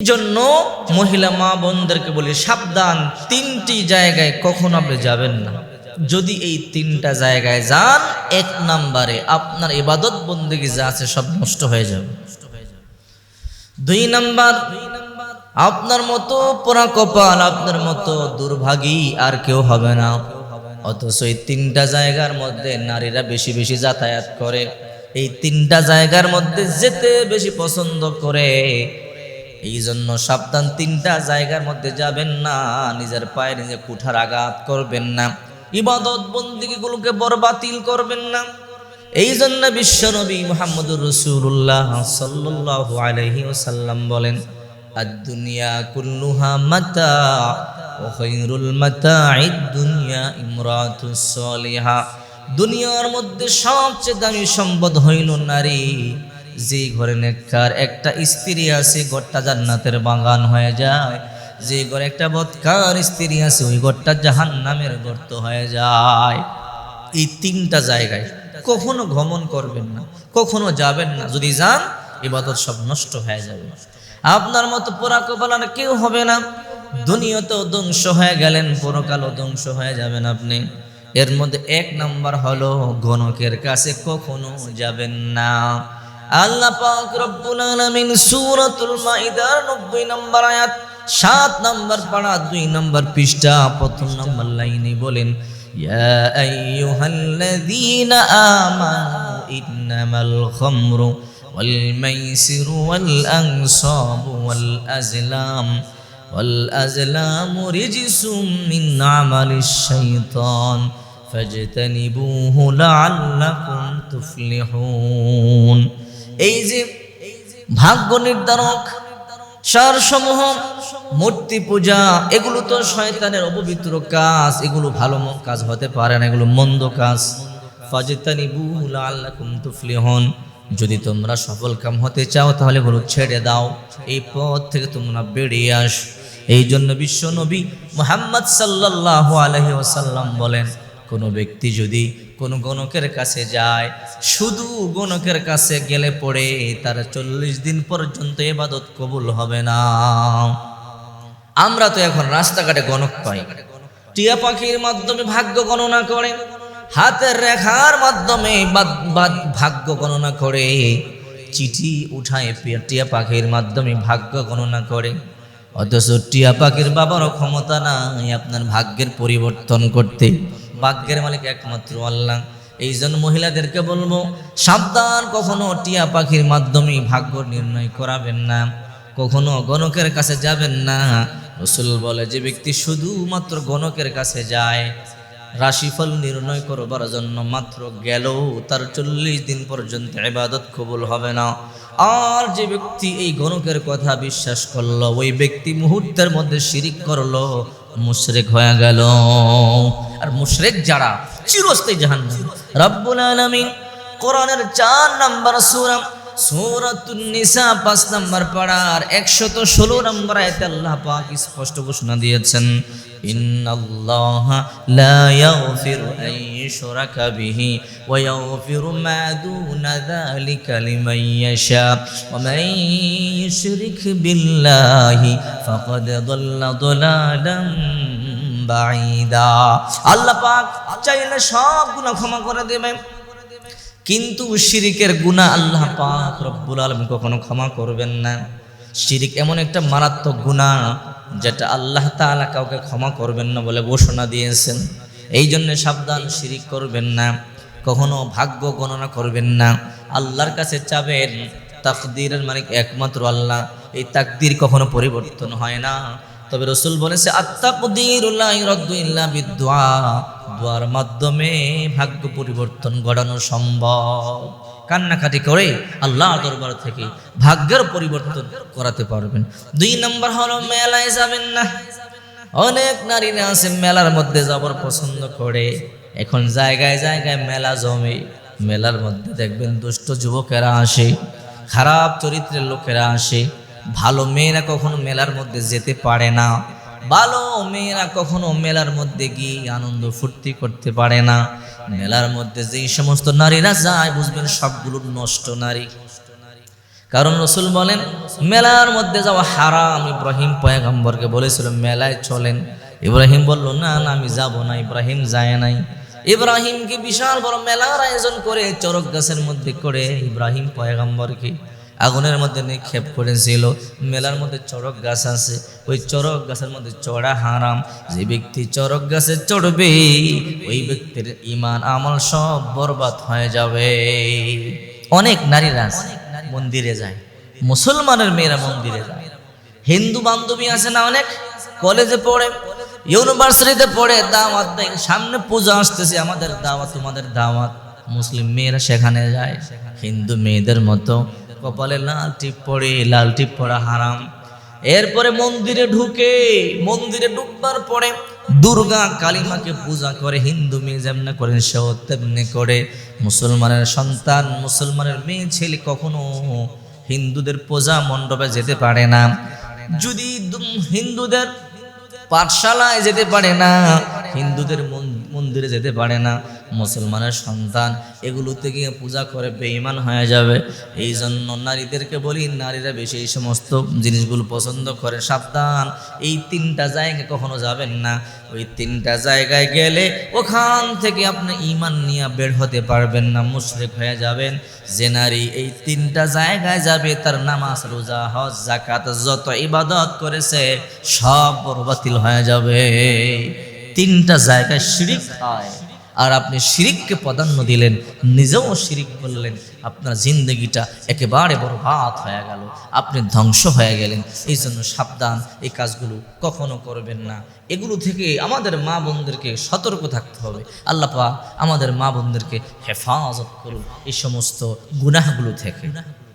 জন্য মহিলা মা বোনদেরকে বলি, সাবধান, তিনটি জায়গায় কখন আপনি যাবেন না। যদি এই তিনটা জায়গায় যান, এক নাম্বারে আপনার ইবাদত, বন্দিগি যা আছে সব নষ্ট হয়ে যাবে। দুই নাম্বার, আপনার মতো পোড়া কপাল, আপনার মতো দুর্ভাগী আর কেউ হবে না। অথচ এই তিনটা জায়গার মধ্যে নারীরা বেশি বেশি যাতায়াত করে। এই তিনটা জায়গার মধ্যে যেতে বেশি পছন্দ করে। এই জন্য সাবধান, তিনটা জায়গার মধ্যে যাবেন না, নিজের পায়ে নিজে কুঠার আঘাত করবেন না, ইবাদত বন্দিগুলোকে বড় বাতিল করবেন না। এই জন্য বিশ্বনবী মোহাম্মদুর রসুল্লাহ সাল্লাহ আলহি ওসাল্লাম বলেন দুনিয়া দুনিয়ার মধ্যে সবচেয়ে দামি সম্পদ হইল নারী। যে ঘরে নেককার একটা স্ত্রী আছে, ঘরটা জান্নাতের বাগান হয়ে যায়। যে ঘরে একটা বৎকার স্ত্রী আছে, ওই ঘরটা জাহান নামের গর্ত হয়ে যায়। এই তিনটা জায়গায় কখনো ভ্রমণ করবেন না, কখনো যাবেন না। যদি যান, ইবাদত সব নষ্ট হয়ে যাবে। আপনার মতো পোড়া কপালার কেউ হবে না। দুনিয়াতেও ধ্বংস হয়ে গেলেন, পরকালও ধ্বংস হয়ে যাবেন আপনি। এর মধ্যে এক নাম্বার হলো গণকের কাছে কখনো যাবেন না। আল্লাহ পাক রব্বুল আলামিন সূরাতুল মাইদার 90 নম্বর আয়াত সাত নম্বর পাড়া দুই নম্বর পৃষ্ঠা প্রথম নম্বর লাইনে বলেন ইয়া আইয়ুহাল্লাযীনা আমানু ইন্নামাল খামরু ওয়াল মাইসিরু ওয়াল আনসাবু ওয়াল আজলাম والأزلام رجس من عمل الشيطان فاجتنبوه لعلكم تفلحون এই যে ভাগ্য নির্ধারক, সারসমূহ, মূর্তি পূজা, এগুলো তো শয়তানের অপবিত্র কাজ। এগুলো ভালো কাজ হতে পারে না, এগুলো মন্দ কাজ। তুফলিহুন। যদি তোমরা সফল কাম হতে চাও, তাহলে এগুলো ছেড়ে দাও। এই পথ থেকে তোমরা বেরিয়ে আস। এই জন্য বিশ্ব নবী মোহাম্মদ সাল্লাল্লাহু আলহি বলেন, কোনো ব্যক্তি যদি কোনো গণকের কাছে যায়, শুধু গণকের কাছে গেলে পড়ে, তার চল্লিশ দিন পর্যন্ত এবাদত কবুল হবে না। আমরা তো এখন রাস্তাঘাটে গণক পাই। টিয়া পাখির মাধ্যমে ভাগ্য গণনা করে, হাতের রেখার মাধ্যমে ভাগ্য গণনা করে, চিঠি উঠায় টিয়া পাখির মাধ্যমে ভাগ্য গণনা করে। অথচ টিয়া পাখির বাবারও ক্ষমতা নাই আপনার ভাগ্যের পরিবর্তন করতে। ভাগ্যের মালিক একমাত্র আল্লাহ। এই জন্য মহিলাদেরকে বলব, সাবধান, কখনো টিয়া পাখির মাধ্যমে ভাগ্য নির্ণয় করাবেন না। কখনো গণকের কাছে যাবেন না। রসুল বলে, যে ব্যক্তি শুধুমাত্র গণকের কাছে যায়, রাশিফল নির্ণয় করবার জন্য মাত্র গেল তার চল্লিশ দিন পর্যন্ত ইবাদত কবুল হবে না। আর যে ব্যক্তি এই গণকের কথা বিশ্বাস করল, ওই ব্যক্তি মুহূর্তের মধ্যে শিরিক করল, মুশরেক হয়ে গেল। আর মুশরেক যারা চিরস্থায়ী জাহান্নাম। রব্বুল আলামিন কোরআনের চার নাম্বার সূরা, সূরাতুন পাঁচ নাম্বার পাড়ার একশত ষোলো নম্বর আয়তে আল্লাহ পাক স্পষ্ট ঘোষণা দিয়েছেন বিল্লাহি ফাকাদ দাল্লা আল্লাহ পাক চাইলে সব গুনাহ ক্ষমা করে দেবেন। কিন্তু শিরিকের গুণা আল্লাহ পাক রব্বুল আলম কখনো ক্ষমা করবেন না। শিরিক এমন একটা মারাত্মক গুণা যেটা আল্লাহ তাআলা কাউকে ক্ষমা করবেন না বলে ঘোষণা দিয়েছেন। এই জন্য সাবধান, শিরিক করবেন না। কখনো ভাগ্য গণনা করবেন না। আল্লাহর কাছে চাবেন, তাকদীরের মানে একমাত্র আল্লাহ। এই তাকদির কখনো পরিবর্তন হয় না। তবে রসুল বলেছে বিদুয়া দোয়ার মাধ্যমে ভাগ্য পরিবর্তন ঘটানো সম্ভব। কান্নাকাটি করে আল্লাহ দরবার থেকে ভাগ্যের পরিবর্তন করাতে পারবেন। দুই নম্বর হলো, মেলায় যাবেন না। অনেক নারীরা আছে মেলার মধ্যে যাবার পছন্দ করে। এখন জায়গায় জায়গায় মেলা জমে। মেলার মধ্যে দেখবেন দুষ্ট যুবকেরা আসে, খারাপ চরিত্রের লোকেরা আসে। ভালো মেয়েরা কখনো মেলার মধ্যে যেতে পারে না। ভালো মেয়েরা কখনো মেলার মধ্যে গিয়ে আনন্দ ফুর্তি করতে পারে না। মেলার মধ্যে যেই সমস্ত নারীরা যায়, বুঝবেন সবগুলো নষ্ট নারী। কারণ রসুল বলেন, মেলার মধ্যে যাওয়া হারাম। ইব্রাহিম পয়গম্বরকে বলেছিল, মেলায় চলেন। ইব্রাহিম বলল, না না, আমি যাব না, ইব্রাহিম যায় নাই। ইব্রাহিমকে বিশাল বড় মেলার আয়োজন করে, চরক গাছের মধ্যে করে ইব্রাহিম পয়গম্বরকে আগুনের মধ্যে নিক্ষেপ করেছিল। মেলার মধ্যে চড়ক গাছ আছে। ওই চড়ক গাছের মধ্যে চড়া হারাম। যে ব্যক্তি চড়ক গাছে চড়বে, ওই ব্যক্তির ইমান আমল সব বরবাদ হয়ে যাবে। অনেক নারীরা মন্দিরে যায়। মুসলমানের মেয়েরা মন্দিরে যায়। হিন্দু বান্ধবী আছে না অনেক? কলেজে পড়ে, ইউনিভার্সিটিতে পড়ে, দাওয়াত দেয়। সামনে পূজা আসতেছে, আমাদের দাওয়াত, তোমাদের দাওয়াত। মুসলিম মেয়েরা সেখানে যায়। হিন্দু মেয়েদের মতো কপালে লাল টিপ পড়ে, লাল টিপ পড়া হারাম। এরপরে মন্দিরে ঢুকে, মন্দিরে ঢুকবার পরে দুর্গা কালিমাকে পূজা করে, হিন্দু মেয়ে যেমনি করেন সেও তেমনি করে। মুসলমানের সন্তান, মুসলমানের মেয়ে ছেলে কখনো হিন্দুদের পূজা মণ্ডপে যেতে পারে না। যদি হিন্দুদের পাঠশালায় যেতে পারে না হিন্দুদের মন- মন্দিরে যেতে পারে না, মুসলমানের সন্তান এগুলোতে গিয়ে পূজা করে বেঈমান হয়ে যাবে। এই জন্য নারীদেরকে বলি, নারীরা বেশি এই সমস্ত জিনিসগুলো পছন্দ করে। সাবধান, এই তিনটা জায়গায় কখনো যাবেন না। ওই তিনটা জায়গায় গেলে ওখান থেকে আপনি ইমান নিয়ে বের হতে পারবেন না, মুশরিক হয়ে যাবেন। যে নারী এই তিনটা জায়গায় যাবে, তার নামাজ, রোজা, হজ জাকাত যত ইবাদত করেছে, সব বড় বাতিল হয়ে যাবে। তিনটা জায়গায় শিরিক হয়। আর আপনি শিরিককে প্রাধান্য দিলেন, নিজেও শিরিক করলেন, আপনার জিন্দগিটা একেবারে বরবাদ হয়ে গেল, আপনি ধ্বংস হয়ে গেলেন। এই জন্য সাবধান, এই কাজগুলো কখনো করবেন না। এগুলো থেকে আমাদের মা বোনদেরকে সতর্ক থাকতে হবে। আল্লাহ পাক আমাদের মা বোনদেরকে হেফাজত করুন এই সমস্ত গুনাহগুলো থেকে।